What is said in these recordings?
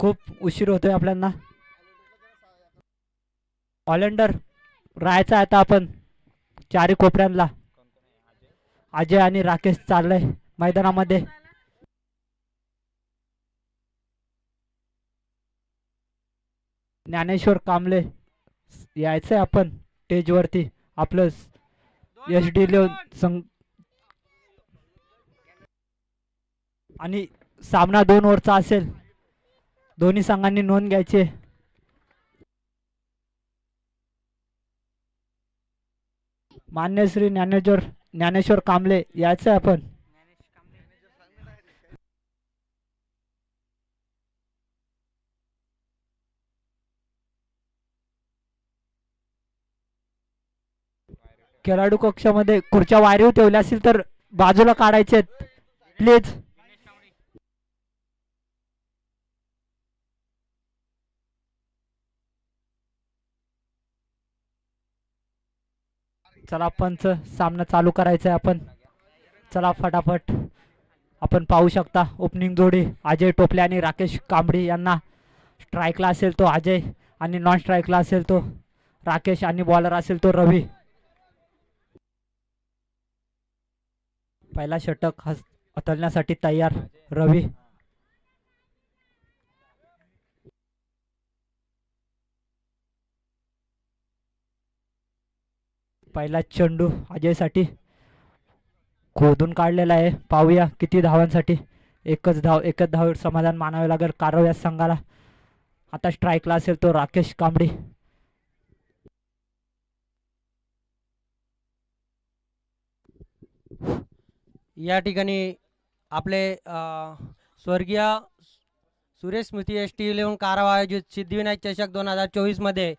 खूप उशीर होतोय आपल्याला ऑलेंडर राहायचं आहे आता आपण चारी कोपऱ्यांना अजय आणि राकेश चाललंय मैदानामध्ये. ज्ञानेश्वर कांबळे यायचंय आपण स्टेजवरती. आपलं यश डी लिहून संग आणि सामना दोन ओव्हरचा असेल. दोन्ही संघांनी नोंद घ्यायची मान्य श्री ज्ञानेश्वर ज्ञानेश्वर कांबळे यायचं आपण. खेळाडू कक्षामध्ये खुर्च्या वारीव ठेवल्या असतील तर बाजूला काढायचे प्लीज. चला पंच सामना चालू करायचा आहे आपण. चला फटाफट. आपण पाहू शकता ओपनिंग जोडी. अजय टोपले आणि राकेश कांबळे यांना स्ट्राईकला असेल तो अजय आणि नॉन स्ट्राईकला असेल तो राकेश आणि बॉलर असेल तो रवी. पहिला षटक हस हतलण्यासाठी तयार रवी. पहिला चेंडू अजयसाठी खोदून काढलेला आहे. पाहूया किती धावांसाठी. एकच धाव एकच धाव समाधान मानावे लागेल कारव या संघाला. आता स्ट्राईकला असेल तो राकेश कांबडी. या ठिकाणी आपले स्वर्गीय सुरेश स्मृती एस टी इलेव्हन कारवा आयोजित सिद्धिविनायक चषक दोन हजार चोवीसमध्ये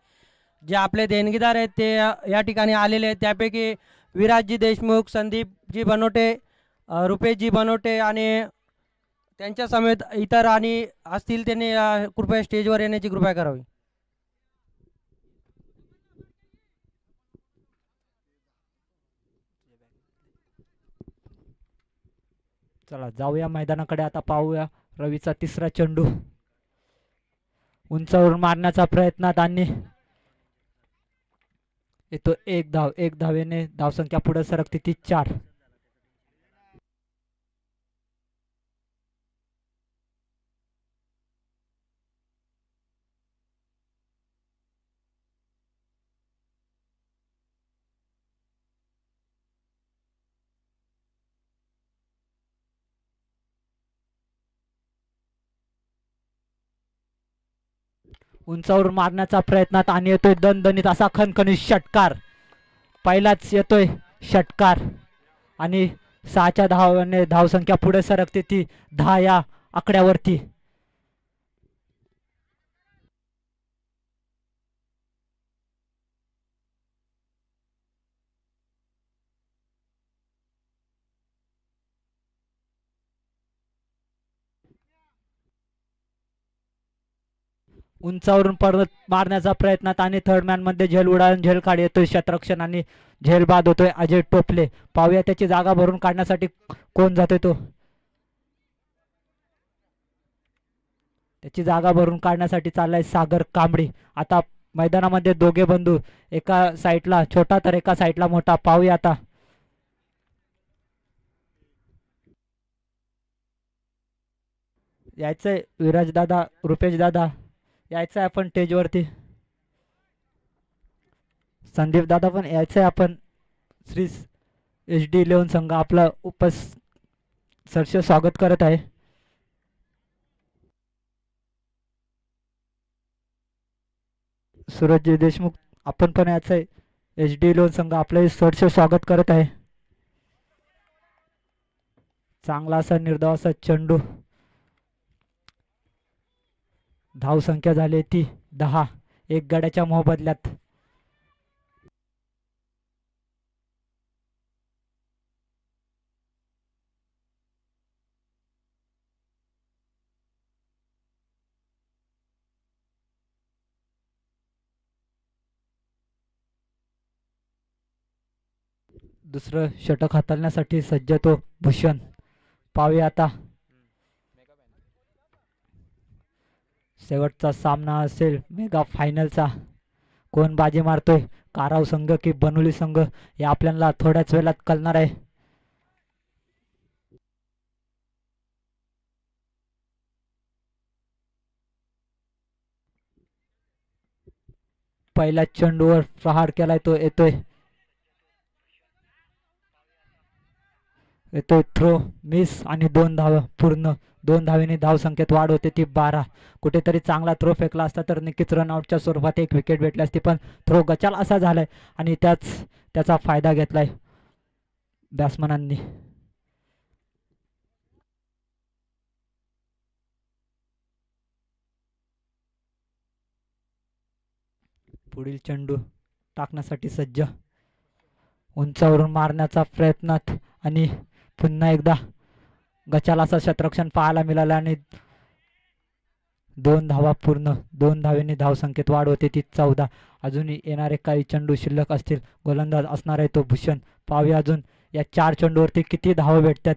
जे आपले देणगीदार आहेत ते या ठिकाणी आलेले आहेत. त्यापैकी विराजजी देशमुख संदीपजी बनोटे रुपेशजी बनोटे आणि त्यांच्या समेत इतर आणि असतील त्यांनी कृपया स्टेजवर येण्याची कृपया करावी. चला जाऊया मैदानाकडे. आता पाहूया रवीचा तिसरा चेंडू. उंचावरून मारण्याचा प्रयत्न त्यांनी येतो एक धाव एक धावेने धावसंख्या पुढे सरकते ती चार. उंचावरून मारण्याचा प्रयत्नात आणि येतोय दणदणीत असा खणखणीत षटकार. पहिलाच येतोय षटकार. आणि सहाच्या धावाने धावसंख्या पुढे सरकते ती दहा या आकड्यावरती. उंचावरून परत मारण्याचा प्रयत्नात आणि थर्ड मॅनमध्ये झेल उडाळून झेल काढ येतोय. शतरक्षण आणि झेल बाद होतोय. अजय टोपले. पाहूया त्याची जागा भरून काढण्यासाठी कोण जातोय तो. त्याची जागा भरून काढण्यासाठी चाललाय सागर कांबडी आता मैदानामध्ये दोघे बंधू एका साईडला छोटा तर एका साईडला मोठा. पाहूया आता. यायचंय विराज दादा रुपेश दादा. यायचं आहे आपण स्टेजवरती संदीप दादा पण यायचं आहे आपण श्री एच डी इलेव्हन संघ आपला उपस सरस स्वागत करत आहे. सूरजजी देशमुख आपण पण यायचं आहे. एच डी इलेव्हन संघ आपलं सरस स्वागत करत आहे. चांगला असा निर्धाव असा चेंडू. धावसंख्या झाली ती दहा. एक गड्याच्या मोबदल्यात दुसरं षटक हाताळण्यासाठी सज्ज तो भूषण. पाहूया आता. शेवटचा सामना असेल मेगा फायनलचा. कोण बाजी मारतोय? काराव संघ की बनोली संघ? हे आपल्याला थोड्याच वेळात कळणार आहे. पहिल्या चेंडूवर प्रहार केलाय तो येतोय. येतोय थ्रो मिस आणि दोन धाव पूर्ण. दोन धावेने धावसंख्येत वाढ होते ती बारा. कुठेतरी चांगला थ्रो फेकला असता तर नक्कीच रनआउटच्या स्वरूपात एक विकेट भेटली असती पण थ्रो गचाल असा झालाय आणि त्याच त्याचा फायदा घेतलाय बॅट्समनांनी पुढील चेंडू टाकण्यासाठी सज्ज. उंचावरून मारण्याचा प्रयत्नात आणि पुन्हा एकदा गचाला असं शतरक्षण पाहायला मिळालं आणि दोन धावा पूर्ण दोन धावेने धावसंख्येत वाढ होते ती चौदा. अजूनही येणारे काही चेंडू शिल्लक असतील. गोलंदाज असणार आहे तो भूषण. पाहूया अजून या चार चेंडूवरती किती धावा भेटतात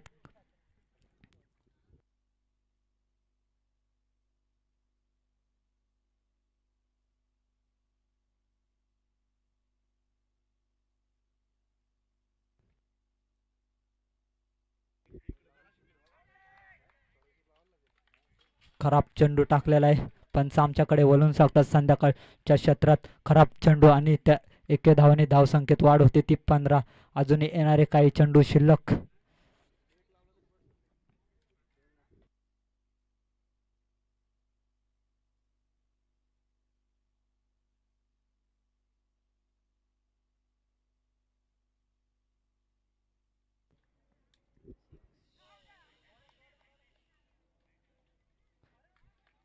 खराब चेंडू टाकलेला आहे. पण आमच्याकडे वळून सांगतात संध्याकाळच्या क्षेत्रात खराब चेंडू आणि त्या एके धावाने धावसंख्येत वाढ होते. ती पंधरा. अजूनही येणारे काही चेंडू शिल्लक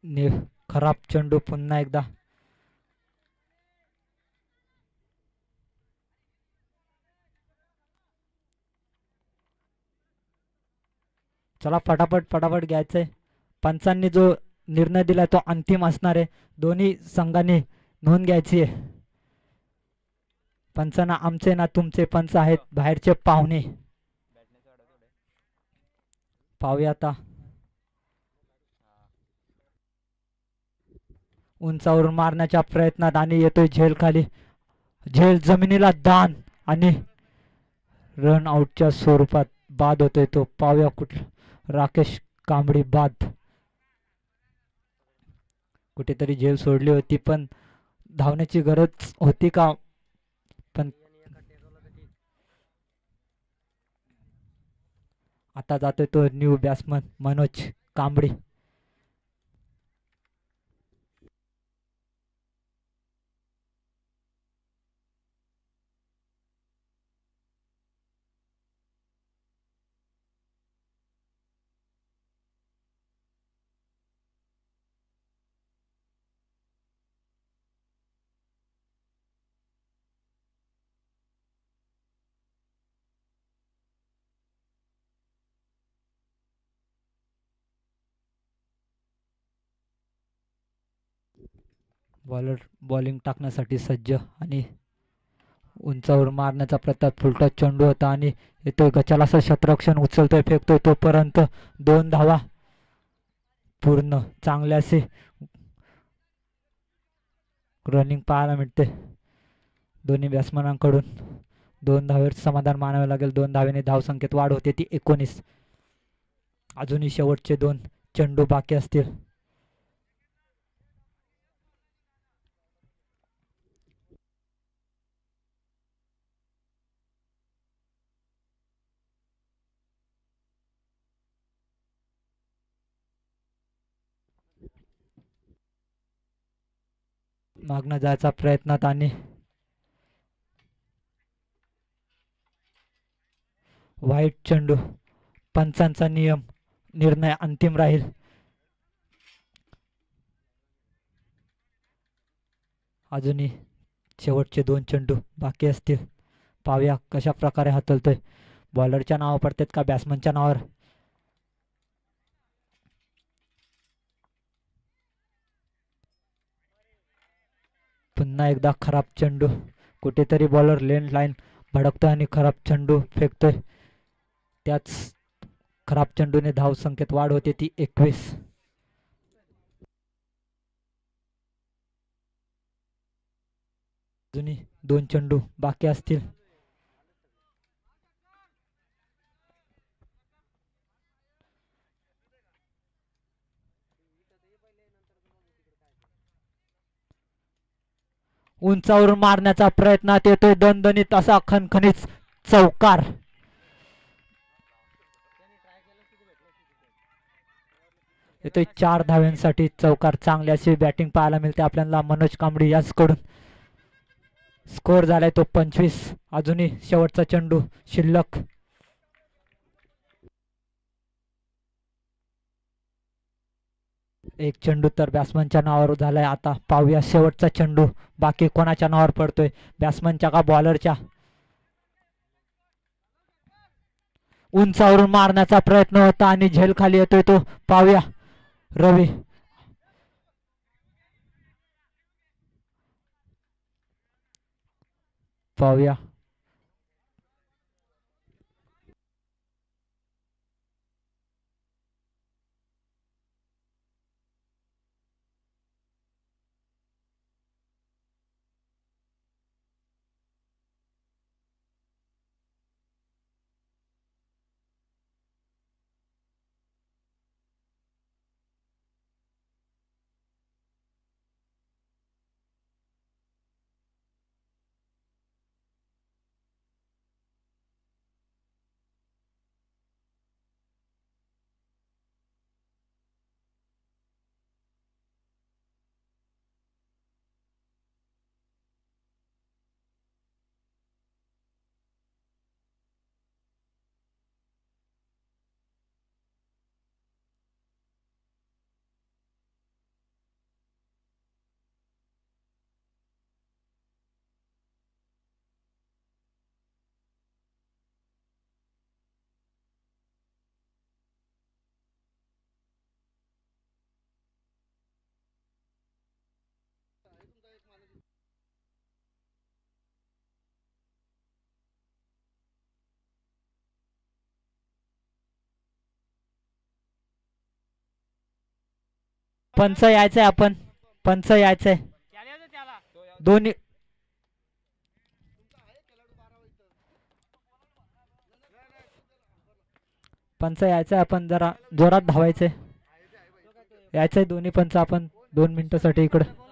ने खराब चेंडू पुन्हा एकदा. चला फटाफट फटाफट घ्यायचंय. पंचांनी जो निर्णय दिला तो अंतिम असणार आहे. दोन्ही संघांनी नोंद घ्यायची आहे. पंचांना आमचे ना तुमचे पंच आहेत. बाहेरचे पाहुणे. पाहूया आता. उंचावरून मारण्याच्या प्रयत्नात आणि येतोय झेल खाली. झेल जमिनीला दान आणि रन आउटच्या स्वरूपात बाद होतोय तो. पाव्या कुठ राकेश कांबळी बाद. कुठेतरी झेल सोडली होती पण धावण्याची गरज होती का? पण आता जातोय तो new batsman Manoj Kambli. Bowler bowling टाकण्यासाठी सज्ज आणि उंचावर मारण्याचा प्रताप फुलटा चेंडू होता आणि येतो गचाला असं शतरक्षण उचलतोय फेकतोय तोपर्यंत दोन धावा पूर्ण चांगल्यासे रनिंग पाहायला मिळते. दोन्ही बॅट्समनांकडून दोन धावेवर समाधान मानावे लागेल. दोन धावेने धावसंख्येत वाढ होते. ती एकोणीस. अजूनही शेवटचे दोन चेंडू बाकी असतील. मागणं जायचा प्रयत्नात आणि वाईट चेंडू पंचांचा नियम निर्णय अंतिम राहील. अजूनही शेवटचे दोन चेंडू बाकी असतील. पाहूया कशा प्रकारे हातलतोय बॉलरच्या नावावर पडतात का? बॅट्समनच्या नावावर? पुन्हा एकदा खराब चेंडू. कुठेतरी बॉलर लेंड लाईन भडकतो आणि खराब चेंडू फेकतोय. त्याच खराब चेंडूने धावसंख्येत वाढ होते ती एकवीस. जुनी दोन चेंडू बाकी असतील. उंचावरून मारण्याचा प्रयत्नात येतोय. दणदणीत असा खणखणीत चौकार. येतोय चार धाव्यांसाठी चौकार. चांगली अशी बॅटिंग पाहायला मिळते आपल्याला. मनोज कांबडी याचकडून स्कोर झालाय तो पंचवीस. अजूनही शेवटचा चेंडू शिल्लक. एक चेंडू तर बॅट्समनच्या नावावर झाला आहे आता पाहूया शेवटचा चेंडू. बाकी कोणाच्या नावावर पडतोय? बॅट्समनच्या का बॉलरच्या उंचावरून मारण्याचा प्रयत्न होता आणि झेल खाली येतोय तो. पाहूया. रवी. पाहूया. पंच यायचंय आपण. पंच यायचंय. दोन्ही पंच यायचंय आपण जरा जोरात धावायचंय. यायचंय दोन्ही पंच आपण दोन मिनिटासाठी इकडं.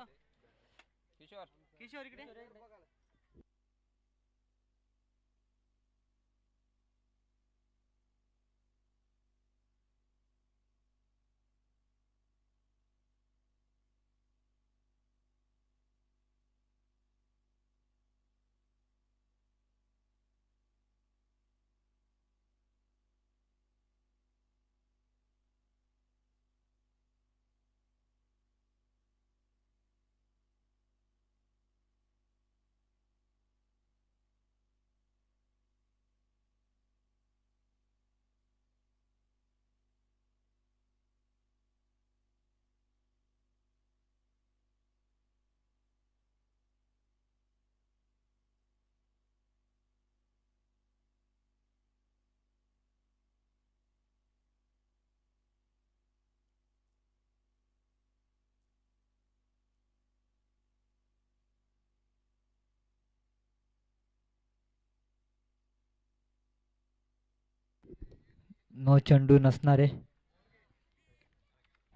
नो चेंडू नसणारे.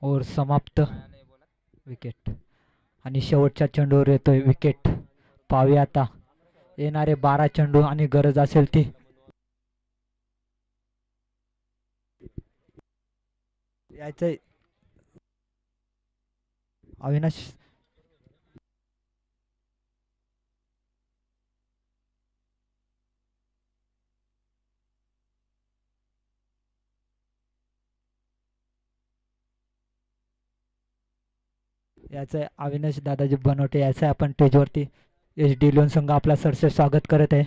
ओर समाप्त. विकेट आणि शेवटच्या चेंडूवर येतोय विकेट पाहूया आता. येणारे बारा चेंडू आणि गरज असेल ती. यायचंय. अविनाश याचं अविनाश दादाजी बनवटे याचं आपण स्टेजवरती एच डी लोन संघ आपला सरसे स्वागत करत आहे.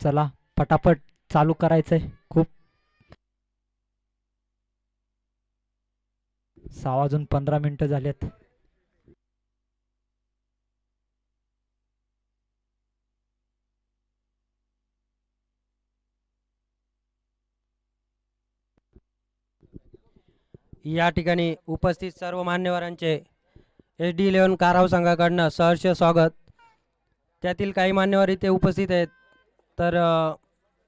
चला पटापट चालू करायचंय खूप. सहा वाजून पंधरा मिनिटं झालेत. या ठिकाणी उपस्थित सर्व मान्यवरांचे एच डी इलेवन काराव संघाकडनं सहर्ष स्वागत. त्यातील काही मान्यवर इथे उपस्थित आहेत. तर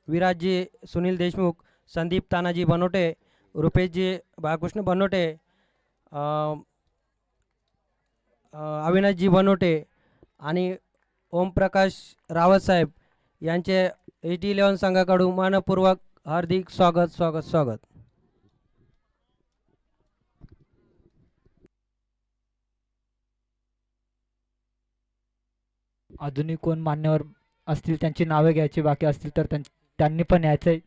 विराजजी सुनील देशमुख संदीप तानाजी बनोटे रुपेशजी बाळकृष्ण बनोटे अविनाशजी बनोटे आणि ओमप्रकाश रावत साहेब यांचे एच डी इलेवन संघाकडून मानपूर्वक हार्दिक स्वागत स्वागत स्वागत. अजूनही कोण मान्यवर असतील त्यांची नावे घ्यायची बाकी असतील तर त्यांनी पण यायचंय.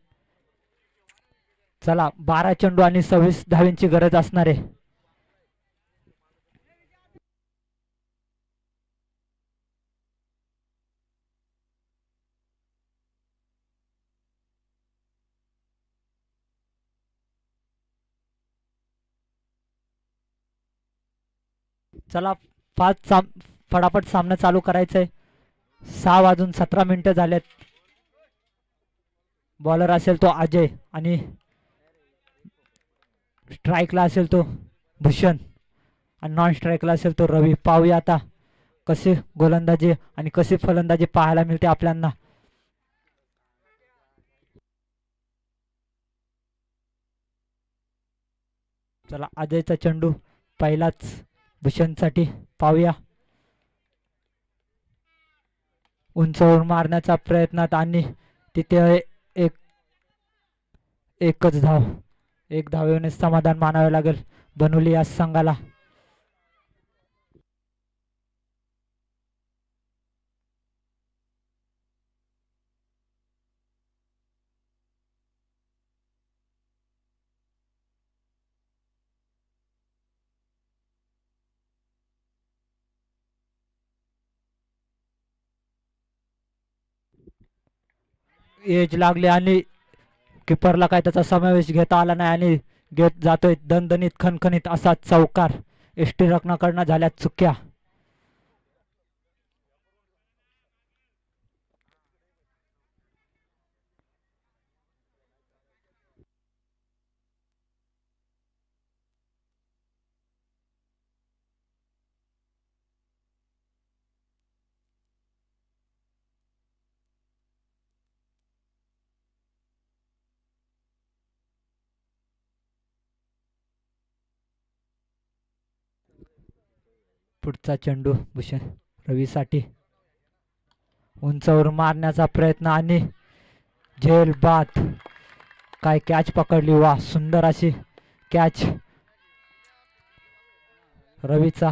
चला बारा चेंडू आणि सव्वीस धावेंची गरज असणार आहे. चला फास्ट साम फटाफट सामना चालू करायचंय. सहा वाजून सतरा मिनिटं झालेत. बॉलर असेल तो अजय आणि स्ट्राईकला असेल तो भूषण आणि नॉन स्ट्राईकला असेल तो रवी. पाहूया आता कसे गोलंदाजी आणि कसे फलंदाजी पाहायला मिळते आपल्यांना. चला अजयचा चेंडू पहिलाच भूषणसाठी पाहूया. उंचवून मारण्याचा प्रयत्नात आणि तिथे एक एकच धाव एक धावेने समाधान मानावे लागेल. बनवली या संघाला. एज लागले आणि किपरला काय त्याचा समावेश घेता आला नाही आणि घेत जातोय दणदणीत खणखणीत असा चौकार. एष्टी रत्नाकडनं झाल्या चुक्या. पुढचा चेंडू भूषण रवीसाठी. उंचावर मारण्याचा प्रयत्न आणि झेल बाद. काय कॅच पकडली वा सुंदर अशी कॅच रवीचा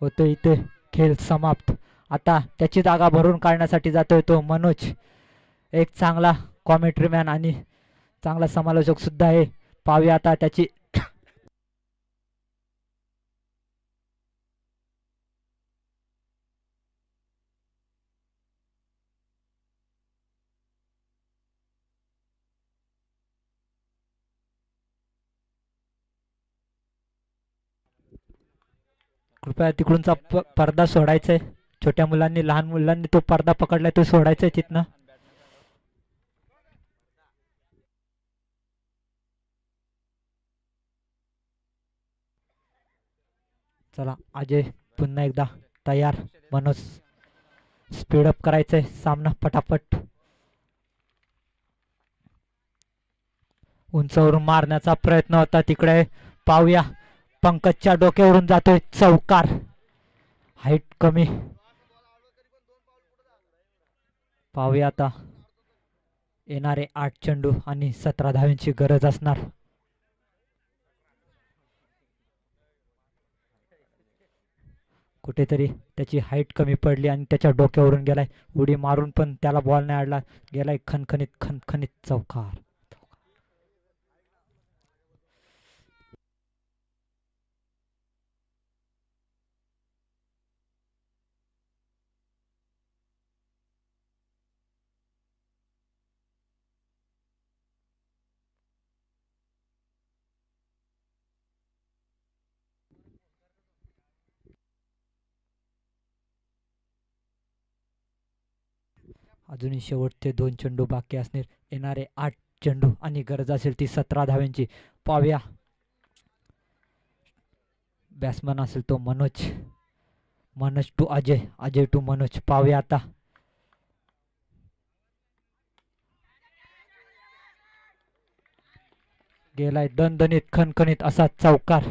होतो इथे खेळ समाप्त. आता त्याची जागा भरून काढण्यासाठी जातोय तो मनोज. एक चांगला कॉमेंट्रीमॅन आणि चांगला समालोचक सुद्धा आहे. पाहूया आता त्याची कृपया तिकडूनचा पडदा सोडायचा आहे छोट्या मुलांनी लहान मुलांनी तो पडदा पकडलाय तो सोडायचा आहे तिथनं. चला अजय पुन्हा एकदा तयार. मनोज स्पीडअप करायचंय सामना पटापट. उंचावरून मारण्याचा प्रयत्न होता तिकडे. पाहूया. पंकजच्या डोक्यावरून जातोय चौकार. हाईट कमी. पाहूया आता. येणारे आठ चेंडू आणि सतरा धावींची गरज असणार. कुठेतरी त्याची हाईट कमी पडली आणि त्याच्या डोक्यावरून गेलाय. उडी मारून पण त्याला बॉल नाही आडला. गेलाय खनखनीत खनखनीत चौकार. अजूनही शेवटचे दोन चेंडू बाकी असणार. येणारे आठ चेंडू आणि गरज असेल ती सतरा धाव्यांची. पाव्या बॅट्समन असेल तो मनोज. मनोज टू अजय. अजय टू मनोज. पाव्या आता. गेलाय दणदणीत खणखणीत असा चौकार.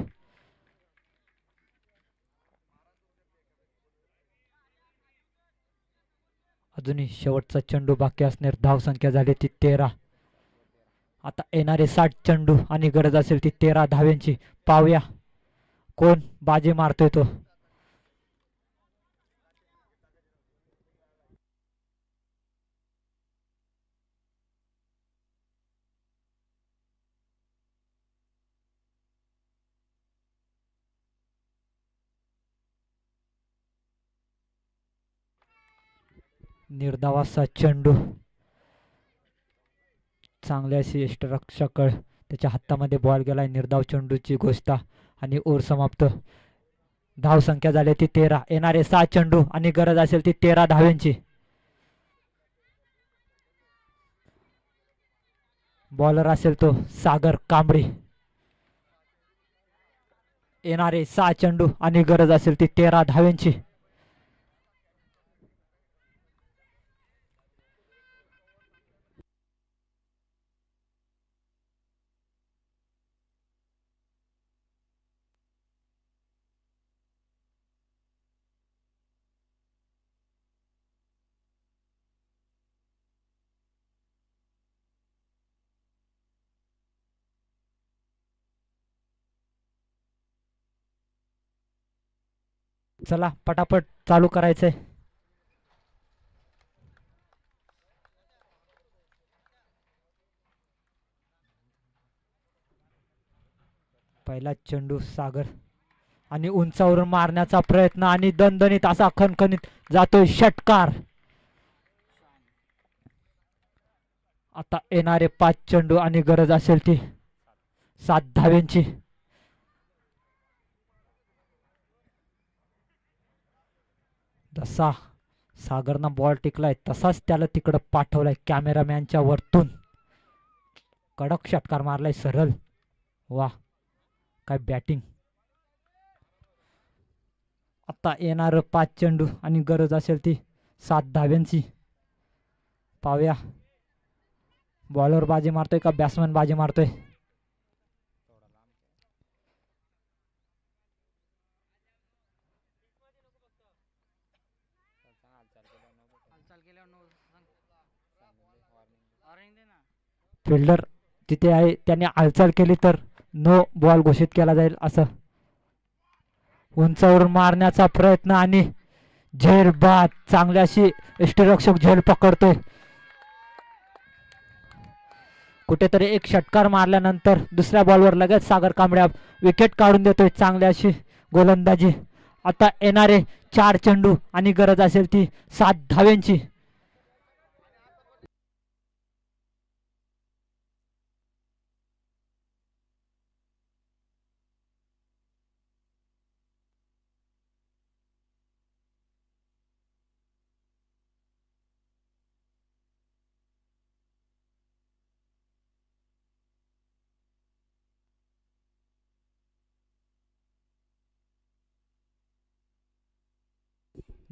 अजूनही शेवटचा चेंडू बाकी असणार. धावसंख्या झाली ती तेरा. आता येणारे साठ चेंडू आणि गरज असेल ती तेरा धाव्यांची. पाहूया. कोण बाजी मारतोय तो? निर्धावाचा चेंडू. चांगल्या अशी यष्टरक्षकळ. त्याच्या हातामध्ये बॉल गेला आहे निर्धाव चेंडूची गोष्ट आणि ओर समाप्त. धावसंख्या झाली ती तेरा. येणारे सहा चेंडू आणि गरज असेल ती तेरा धाव्यांची. बॉलर असेल तो सागर कांबळी. येणारे सहा चेंडू आणि गरज असेल ती तेरा धाव्यांची. चला पटापट चालू करायचंय. पहिला चेंडू सागर आणि उंचावरून मारण्याचा प्रयत्न आणि दणदणीत असा खणखणीत जातोय षटकार. आता येणारे पाच चेंडू आणि गरज असेल ती सात धाव्यांची. जसा सागरनं बॉल टिकलाय तसाच त्याला तिकडं पाठवलाय कॅमेरामॅनच्या वरतून. कडक षटकार मारलाय सरळ. वा काय बॅटिंग आता येणार पाच चेंडू आणि गरज असेल ती सात धाव्यांची. पाहूया. बॉलर बाजी मारतोय का बॅट्समन बाजी मारतोय? फिल्डर तिथे आहे त्याने हालचाल केली तर नो बॉल घोषित केला जाईल असं. उंचावरून मारण्याचा प्रयत्न आणि झेल बाद चांगल्याशी इष्टरक्षक झेल पकडतोय. कुठेतरी एक षटकार मारल्यानंतर दुसऱ्या बॉलवर लगेच सागर कांबड्या विकेट काढून देतोय चांगल्याशी गोलंदाजी. आता येणारे चार चेंडू आणि गरज असेल ती सात धाव्यांची.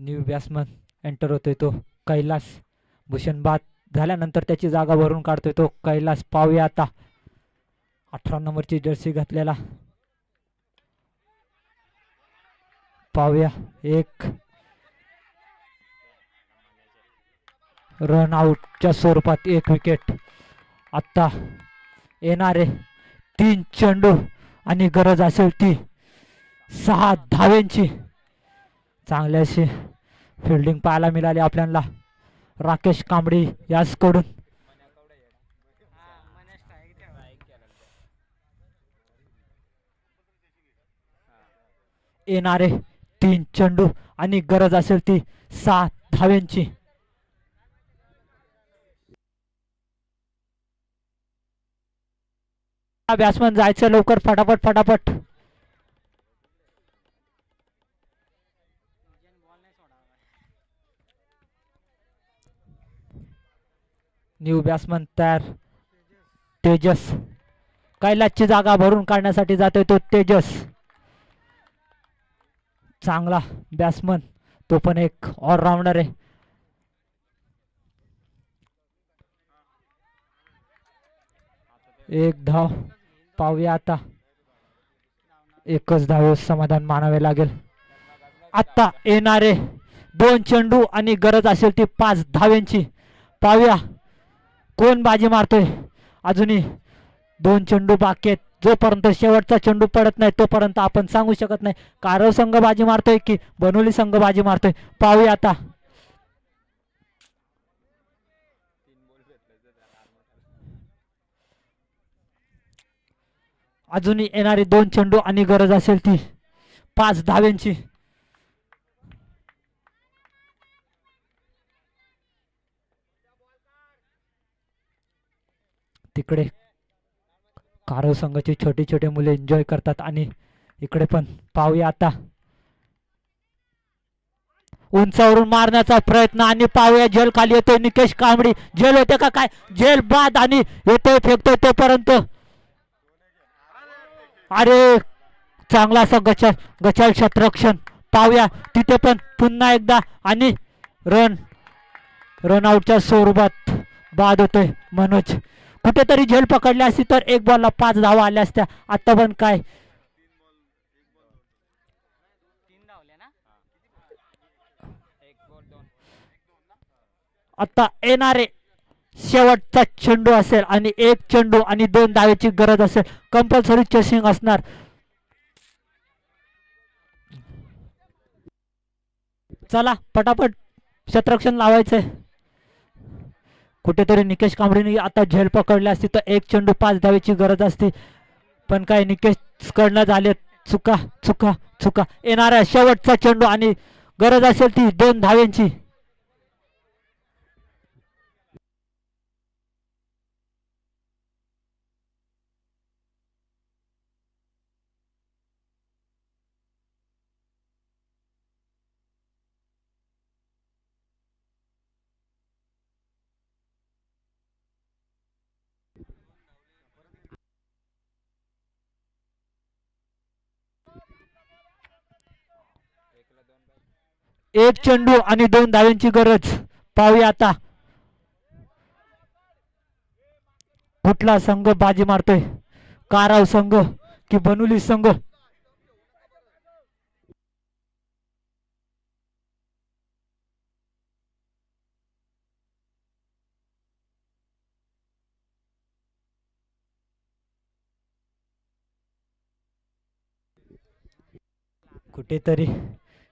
न्यू बॅट्समन एंटर होतोय तो कैलास भूषण बाद झाल्यानंतर त्याची जागा भरून काढतोय तो कैलास. पाहूया आता. अठरा नंबरची जर्सी घातलेला. पाहूया. एक. रन आउटच्या स्वरूपात एक विकेट आत्ता येणारे तीन चेंडू आणि गरज असेल ती सहा धाव्यांची. चांगल्याशी फिल्डिंग पाहायला मिळाली आपल्याला. राकेश कांबडी याचकडून. येणारे तीन चेंडू आणि गरज असेल ती सात धाव्यांची. बॅट्समन जायचं लवकर फटाफट फटाफट. न्यू बॅट्समन तयार. तेजस. कैलासची जागा भरून काढण्यासाठी जातोय तो तेजस. चांगला बॅट्समन. तो पण एक ऑलराऊंडर आहे. एक धाव. पाहूया आता. एकच धाव समाधान मानावे लागेल. आत्ता येणारे दोन चेंडू आणि गरज असेल ती पाच धाव्यांची. पाहूया. कोण बाजी मारतोय? अजूनही दोन चेंडू बाकी आहेत. जोपर्यंत शेवटचा चेंडू पडत नाही तोपर्यंत आपण सांगू शकत नाही. कारव संघ बाजी मारतोय की बनोली संघ बाजी मारतोय? पाहूया आता. अजूनही येणारी दोन चेंडू आणि गरज असेल ती. पाच धाव्यांची. तिकडे कारव संघाची छोटी छोटी मुले एन्जॉय करतात आणि इकडे पण पाहूया आता. उंचावरून मारण्याचा प्रयत्न आणि पाहूया जेल खाली येतोय निकेश कांबडी जेल होते का काय? जेल बाद आणि येतोय फेकतोय तोपर्यंत अरे चांगला असा गचाल गचाल क्षेत्ररक्षण पाहूया तिथे पण पुन्हा एकदा आणि रन रन आउटच्या स्वरूपात बाद होतोय मनोज. कुठेतरी झेल पकडली असती तर एक बॉलला पाच धावा आल्या असत्या. आता पण काय? आता येणारे शेवटचा चेंडू असेल आणि एक चेंडू आणि दोन धावेची गरज असेल. कंपल्सरी चेसिंग असणार. चला पटापट शतरक्षण लावायचंय. कुठेतरी निकेश कांबळेने आता झेल पकडली असती तर एक चेंडू पाच धावेची गरज असती. पण काय निकेश कडनं झाले चुका चुका चुका. येणारा शेवटचा चेंडू आणि गरज असेल ती दोन धाव्यांची एक चेंडू आणि दोन धाव्यांची गरज. पाहूया आता. कुठला संघ बाजी मारतोय? काराव संघ की बनुली संघ? कुठेतरी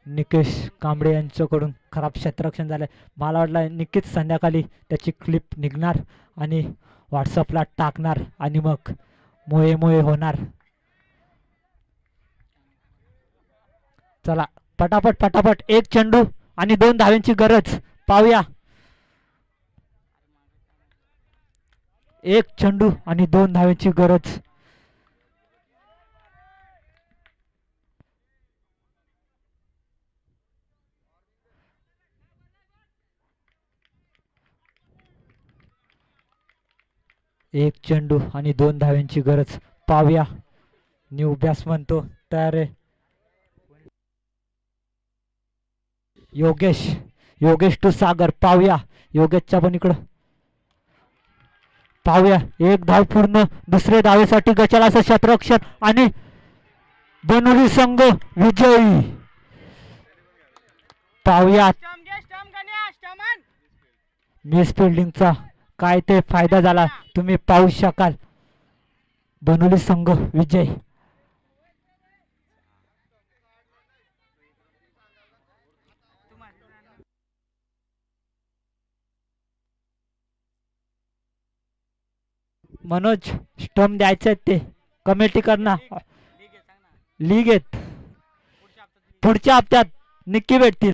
निकेश कांबळे यांच्याकडून खराब क्षेत्ररक्षण झालं मला वाटलं नक्कीच संध्याकाळी त्याची क्लिप निघणार आणि व्हॉट्सअपला टाकणार आणि मग मोये मोये होणार. चला पटापट पटापट. एक चेंडू आणि दोन धाव्यांची गरज. पाहूया. एक चेंडू आणि दोन धाव्यांची गरज. एक चेंडू आणि दोन धाव्यांची गरज. पाहूया. न्यू बॅट्समन तो तयार आहे. योगेश. योगेश टू सागर. पाहूया. योगेशच्या पण इकडं. पाहूया. एक धाव पूर्ण. दुसरे धावेसाठी गचल असं क्षेत्ररक्षण आणि बनवली संघ विजयी. पाहूया. मिस फिल्डिंगचा काय ते फायदा झाला तुम्ही पाहू शकाल. बनवली संघ विजय. मनोज स्टंप द्यायचे ते. कमिटी करणार. लीग आहेत. पुढच्या हप्त्यात नक्की भेटतील.